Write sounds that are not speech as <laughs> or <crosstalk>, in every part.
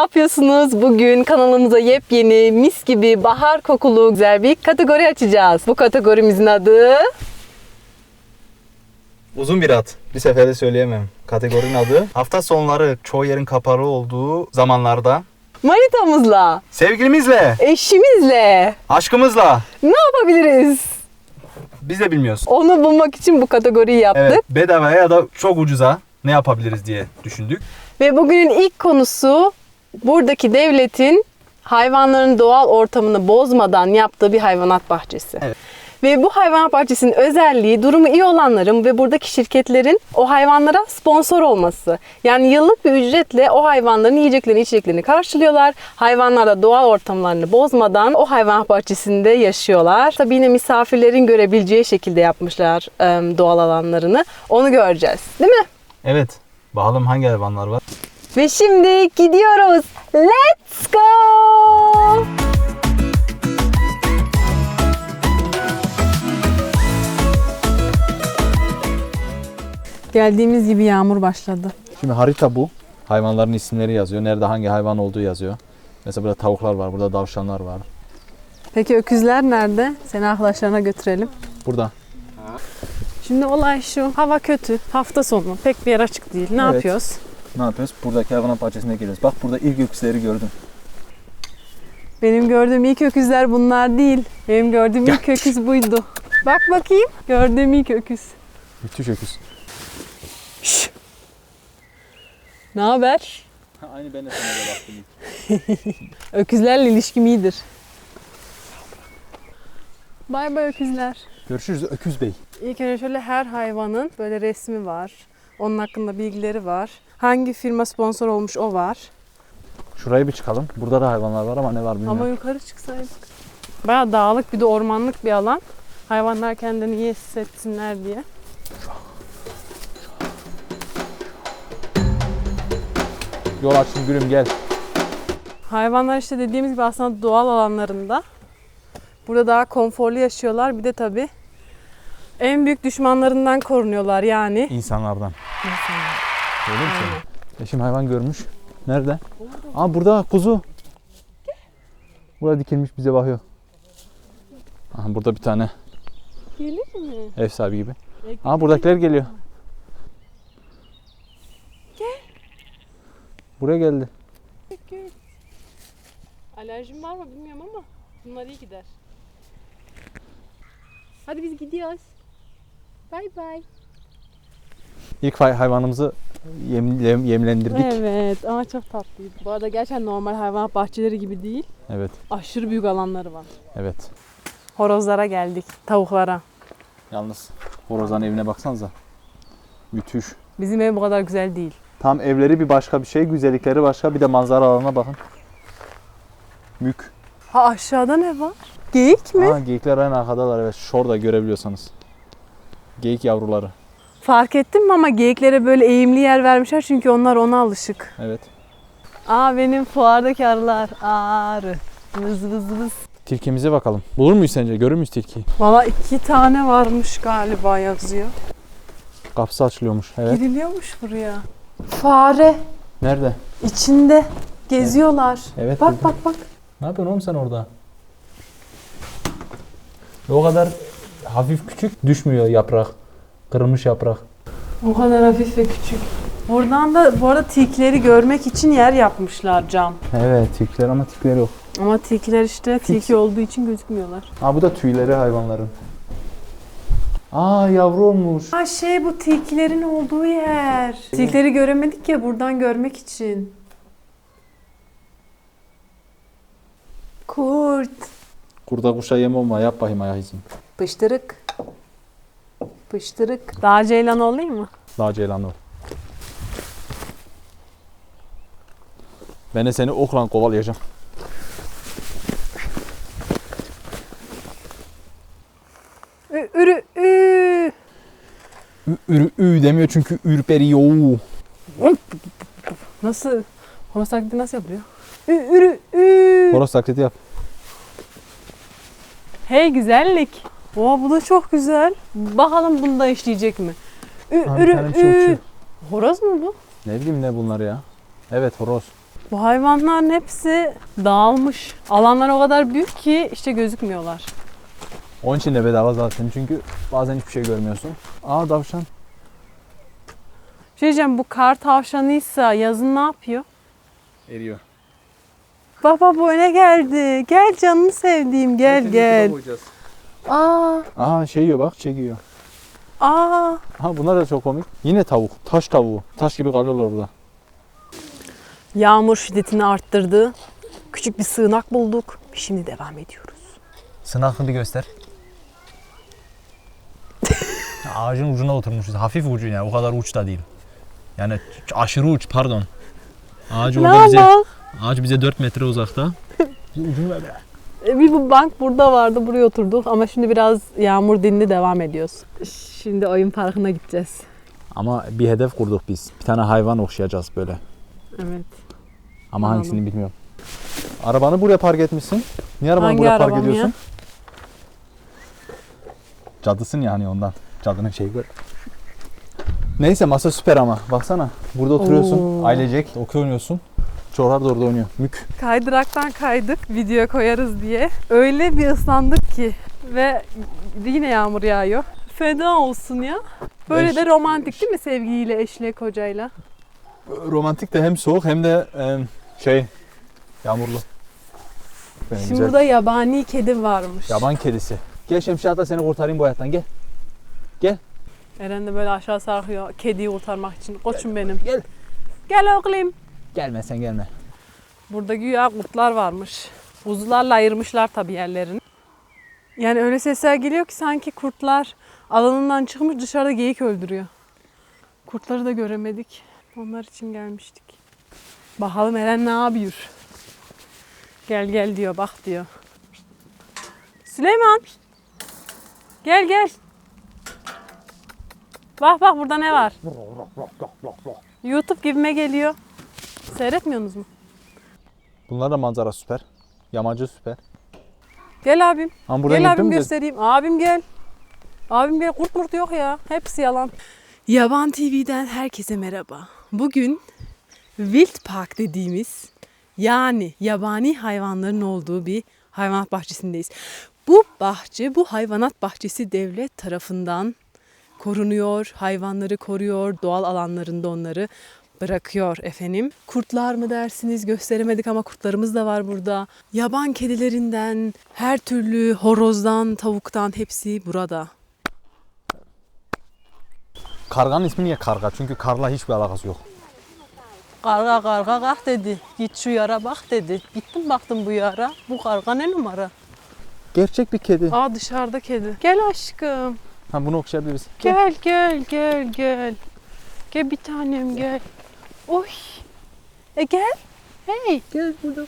yapıyorsunuz? Bugün kanalımıza yepyeni, mis gibi, bahar kokulu güzel bir kategori açacağız. Bu kategorimizin adı Uzun bir ad. Bir seferde söyleyemem. Kategorinin adı. Hafta sonları çoğu yerin kapalı olduğu zamanlarda manitamızla, sevgilimizle, eşimizle aşkımızla ne yapabiliriz? biz de bilmiyoruz. Onu bulmak için bu kategoriyi yaptık. Evet, bedavaya ya da çok ucuza ne yapabiliriz diye düşündük. Ve bugünün ilk konusu buradaki devletin hayvanların doğal ortamını bozmadan yaptığı bir hayvanat bahçesi. Evet. Ve bu hayvanat bahçesinin özelliği durumu iyi olanların ve buradaki şirketlerin o hayvanlara sponsor olması. Yani yıllık bir ücretle o hayvanların yiyeceklerini içeceklerini karşılıyorlar. Hayvanlar da doğal ortamlarını bozmadan o hayvanat bahçesinde yaşıyorlar. Tabii yine misafirlerin görebileceği şekilde yapmışlar doğal alanlarını. Onu göreceğiz. Değil mi? Evet. Bakalım hangi hayvanlar var? Ve şimdi gidiyoruz. Let's go! Geldiğimiz gibi yağmur başladı. Şimdi harita bu. Hayvanların isimleri yazıyor. Nerede hangi hayvan olduğu yazıyor. Mesela burada tavuklar var, burada davşanlar var. Peki öküzler nerede? Seni arkadaşlarına götürelim. Burada. Şimdi olay şu. Hava kötü. Hafta sonu. Pek bir yer açık değil. Ne Evet. yapıyoruz? Ne yapıyoruz? Buradaki hayvanat bahçesine geliyoruz. Bak burada ilk öküzleri gördüm. Benim gördüğüm ilk öküzler bunlar değil. Benim gördüğüm ilk öküz buydu. Bak bakayım. Gördüğüm ilk öküz. Müthiş öküz. Ne haber? Aynı ben de sana da baktım. <laughs> Öküzlerle ilişkim iyidir. Bay bay öküzler. Görüşürüz Öküz Bey. İlk önce şöyle her hayvanın böyle resmi var. Onun hakkında bilgileri var. Hangi firma sponsor olmuş o var. Şuraya bir çıkalım. Burada da hayvanlar var ama ne var bilmiyorum. Ama yukarı çıksaydık. Baya dağlık bir de ormanlık bir alan. Hayvanlar kendini iyi hissetsinler diye. Yol açtım gülüm gel. Hayvanlar işte dediğimiz gibi aslında doğal alanlarında. Burada daha konforlu yaşıyorlar. Bir de tabii en büyük düşmanlarından korunuyorlar yani. İnsanlardan. Öyle söylüyorsun? Eşim hayvan görmüş. Nerede? Aa burada kuzu. Burada dikilmiş bize bakıyor. Aha, burada bir tane Gelir mi? ev sahibi gibi. Aa buradakiler geliyor. Buraya geldi. Alerjim var mı bilmiyorum ama bunlar iyi gider. Hadi biz gidiyoruz. Bay bay. İlk hay- hayvanımızı yem, yem- yemlendirdik. Evet ama çok tatlıydı. Bu arada gerçekten normal hayvan bahçeleri gibi değil. Evet. Aşırı büyük alanları var. Evet. Horozlara geldik. Tavuklara. Yalnız horozların evine baksanıza. Müthiş. Bizim ev bu kadar güzel değil. Tam evleri bir başka bir şey, güzellikleri başka. Bir de manzara alanına bakın. Mük. Ha aşağıda ne var? Geyik mi? Aa, geyikler en arkadalar evet. Şurada görebiliyorsanız. Geyik yavruları. Fark ettin mi ama geyiklere böyle eğimli yer vermişler çünkü onlar ona alışık. Evet. Aa benim fuardaki arılar. Arı. Vız vız vız. Tilkimize bakalım. Bulur muyuz sence? Görür müyüz tilkiyi? Valla iki tane varmış galiba yazıyor. Kapısı açılıyormuş. Evet. Giriliyormuş buraya. Fare Nerede? içinde geziyorlar. Evet. Bak bak bak. Ne yapıyorsun oğlum sen orada? O kadar hafif küçük düşmüyor yaprak. Kırılmış yaprak. O kadar hafif ve küçük. Buradan da bu arada tilkileri görmek için yer yapmışlar cam. Evet tilkiler ama tilkiler yok. Ama tilkiler işte tilki olduğu için gözükmüyorlar. Ha bu da tüyleri hayvanların. Aa yavru olmuş. Ha şey bu tilkilerin olduğu yer. Tilkileri göremedik ya buradan görmek için. Kurt. Kurda kuşa yem olma yap bakayım izini. Pıştırık. Pıştırık. Daha ceylan olayım mı? Daha ceylanlı ol. Ben de seni okran kovalayacağım. Ü, ürü, ü. Ü, ürü, ü demiyor çünkü ürperiyor. Nasıl? Horoz taklidi nasıl yapılıyor? Ü, ürü, ü. Horoz taklidi yap. Hey güzellik. Oha bu da çok güzel. Bakalım bunda işleyecek mi? Ü, Aa, bir ürü, ü. Horoz mu bu? Ne bileyim ne bunlar ya. Evet horoz. Bu hayvanların hepsi dağılmış. Alanlar o kadar büyük ki işte gözükmüyorlar. Onun için de bedava zaten çünkü bazen hiçbir şey görmüyorsun. Aa tavşan. Şey diyeceğim bu kar tavşanıysa yazın ne yapıyor? Eriyor. Baba bu öne geldi. Gel canını sevdiğim gel gel. Aa, Aa şey yiyor bak çekiyor. aa. Ha bunlar da çok komik. Yine tavuk. Taş tavuğu. Taş gibi kalıyorlar burada. Yağmur şiddetini arttırdı. Küçük bir sığınak bulduk. Şimdi devam ediyoruz. Sınavını bir göster. <laughs> Ağacın ucuna oturmuşuz. Hafif ucu yani. O kadar uç da değil. Yani aşırı uç pardon. Ağaç orada bize ağaç bize 4 metre uzakta. <laughs> Ucunu ver be. Bir bu bank burada vardı. Buraya oturduk ama şimdi biraz yağmur dindi devam ediyoruz. Şimdi oyun parkına gideceğiz. Ama bir hedef kurduk biz. Bir tane hayvan okşayacağız böyle. Evet. Ama Anladım. hangisini bilmiyorum. Arabanı buraya park etmişsin. Niye arabanı Hangi buraya park arabam ediyorsun? Cadısın yani ondan. Cadının şeyi böyle. Neyse masa süper ama. Baksana. Burada oturuyorsun. Oo. Ailecek okey oynuyorsun. Çocuklar da orada oynuyor. Mük. Kaydıraktan kaydık videoya koyarız diye. Öyle bir ıslandık ki ve yine yağmur yağıyor. Feda olsun ya. Böyle Eş- de romantik değil mi sevgiyle, eşle, kocayla? Romantik de hem soğuk hem de e, şey yağmurlu. Benim Şimdi güzel. burada yabani kedi varmış. Yaban kedisi. Gel Şemsi hatta seni kurtarayım bu hayattan gel. Eren de böyle aşağı sarkıyor kediyi kurtarmak için. Koçum benim. Gel. Gel oğlum. Gelme sen gelme. Burada güya kurtlar varmış. Buzlarla ayırmışlar tabii yerlerini. Yani öyle sesler geliyor ki sanki kurtlar alanından çıkmış dışarıda geyik öldürüyor. Kurtları da göremedik. Onlar için gelmiştik. Bakalım Eren ne yapıyor? Gel gel diyor bak diyor. Süleyman. Gel gel. Bak bak burada ne var? YouTube gibime geliyor. Seyretmiyorsunuz mu? Bunlar da manzara süper. Yamacı süper. Gel abim. Ama buradan gel gittin abim mi? göstereyim. Abim gel. Abim gel. Kurt murt yok ya. Hepsi yalan. Yaban TV'den herkese merhaba. Bugün Wild Park dediğimiz yani yabani hayvanların olduğu bir hayvanat bahçesindeyiz. Bu bahçe, bu hayvanat bahçesi devlet tarafından korunuyor, hayvanları koruyor, doğal alanlarında onları bırakıyor efendim. Kurtlar mı dersiniz gösteremedik ama kurtlarımız da var burada. Yaban kedilerinden, her türlü horozdan, tavuktan hepsi burada. Karganın ismi niye karga? Çünkü karla hiçbir alakası yok. Karga karga kalk dedi. Git şu yara bak dedi. Gittim baktım bu yara. Bu karga ne numara? Gerçek bir kedi. Aa dışarıda kedi. Gel aşkım. Ha bunu okşayabiliriz. Gel gel gel gel. Gel bir tanem gel. Oy. E gel. Hey. Gel burada.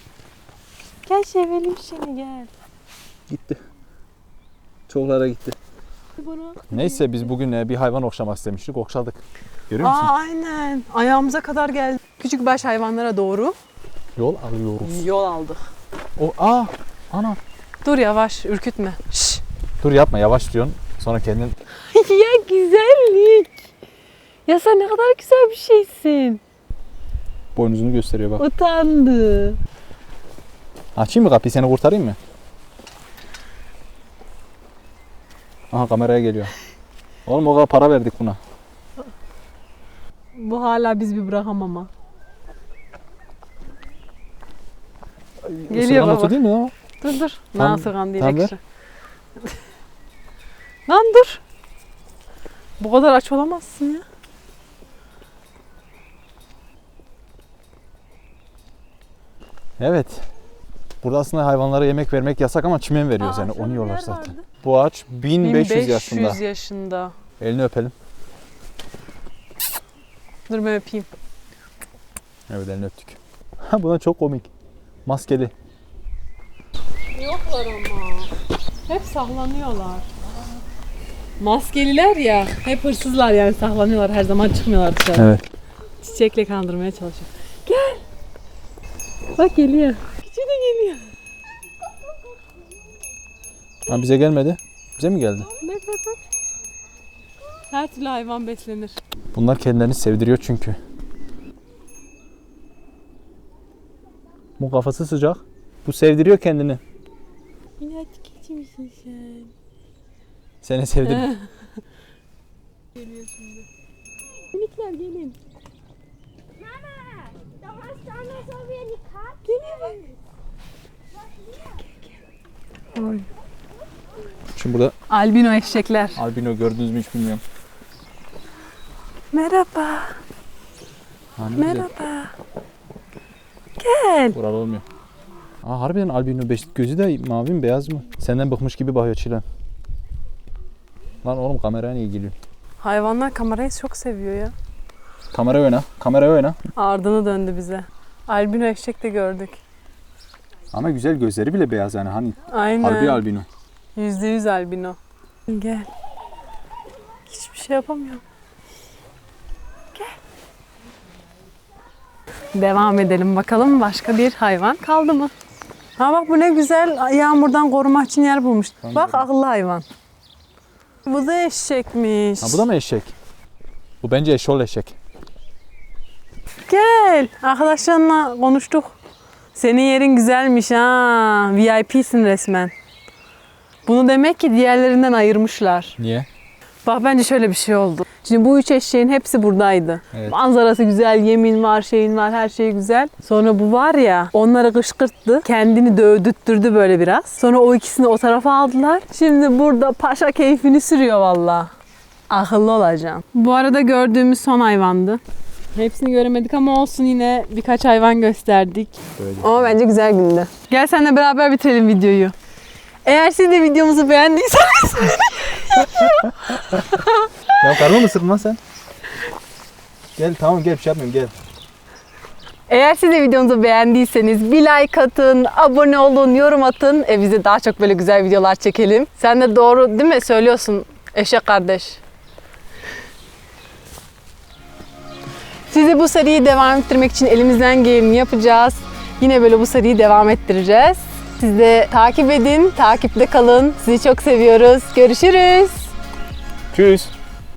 Gel sevelim seni gel. Gitti. Çoklara gitti. Bana. Neyse biz bugün e, bir hayvan okşamak istemiştik. Okşadık. Görüyor musun? Aa aynen. Ayağımıza kadar geldi. Küçük baş hayvanlara doğru Yol alıyoruz. yol aldık. O aa ana. Dur yavaş ürkütme. Şş. Dur yapma yavaş diyorsun. Sonra kendin <laughs> ya güzellik. Ya sen ne kadar güzel bir şeysin. Boynuzunu gösteriyor bak. Utandı. Açayım mı kapıyı seni kurtarayım mı? Aha kameraya geliyor. Oğlum o kadar para verdik buna. Bu hala biz bir bırakamam ama. Geliyor Isırgan baba. otu değil mi o? Dur dur. Tam- Nasıl kan değil tam ver. ekşi. <laughs> Lan dur. Bu kadar aç olamazsın ya. Evet. Burada aslında hayvanlara yemek vermek yasak ama çimen veriyoruz yani. Onu yiyorlar zaten. Bu ağaç 1500, yaşında. yaşında. Elini öpelim. Dur ben öpeyim. Evet elini öptük. Ha buna çok komik. Maskeli. Yoklar ama. Hep saklanıyorlar. Maskeliler ya. Hep hırsızlar yani saklanıyorlar. Her zaman çıkmıyorlar dışarı. Evet. Çiçekle kandırmaya çalışıyor. Gel. Bak geliyor. Küçüğü de geliyor. Ha bize gelmedi. Bize mi geldi? Bak bak bak. Her türlü hayvan beslenir. Bunlar kendilerini sevdiriyor çünkü. Bu kafası sıcak. Bu sevdiriyor kendini. Yine keçi misin sen? Seni sevdir. <laughs> Minikler gelin. Mama, da hast du auch noch so wie eine Karte. Şimdi burada Albino eşekler. albino gördünüz mü hiç bilmiyorum. Merhaba. Hani Merhaba. Merhaba. Gel. Buralı olmuyor. Aa harbiden albino beş, gözü de mavi mi beyaz mı? Senden bıkmış gibi bakıyor Çilen. Lan oğlum kameraya niye geliyor? Hayvanlar kamerayı çok seviyor ya. Kameraya oyna. Kameraya oyna. Ardını döndü bize. Albino eşek de gördük. Ama güzel gözleri bile beyaz yani hani Aynen. harbi albino. Yüzde yüz albino. Gel. Hiçbir şey yapamıyorum. Gel. Devam edelim bakalım başka bir hayvan kaldı mı? Ha bak bu ne güzel yağmurdan korumak için yer bulmuş. Tamam, bak gördüm. akıllı hayvan. Bu da eşekmiş. Ha bu da mı eşek? Bu bence eşol eşek. Gel. Arkadaşlarla konuştuk. Senin yerin güzelmiş ha. VIP'sin resmen. Bunu demek ki diğerlerinden ayırmışlar. Niye? Bak bence şöyle bir şey oldu. Şimdi bu üç eşeğin hepsi buradaydı. Evet. Manzarası güzel, yemin var, şeyin var, her şey güzel. Sonra bu var ya onları kışkırttı. Kendini dövdüttürdü böyle biraz. Sonra o ikisini o tarafa aldılar. Şimdi burada paşa keyfini sürüyor valla. Akıllı olacaksın. Bu arada gördüğümüz son hayvandı. Hepsini göremedik ama olsun yine birkaç hayvan gösterdik. Böyle. Ama bence güzel gündü. Gel seninle beraber bitirelim videoyu. Eğer siz de videomuzu beğendiyseniz <laughs> Ya karma mısın lan sen? Gel tamam gel bir şey yapmıyorum gel. Eğer siz de videomuzu beğendiyseniz bir like atın, abone olun, yorum atın. E bize daha çok böyle güzel videolar çekelim. Sen de doğru değil mi söylüyorsun eşek kardeş? Sizi bu seriyi devam ettirmek için elimizden geleni yapacağız. Yine böyle bu seriyi devam ettireceğiz. Siz de takip edin, takipte kalın. Sizi çok seviyoruz. Görüşürüz. Tschüss.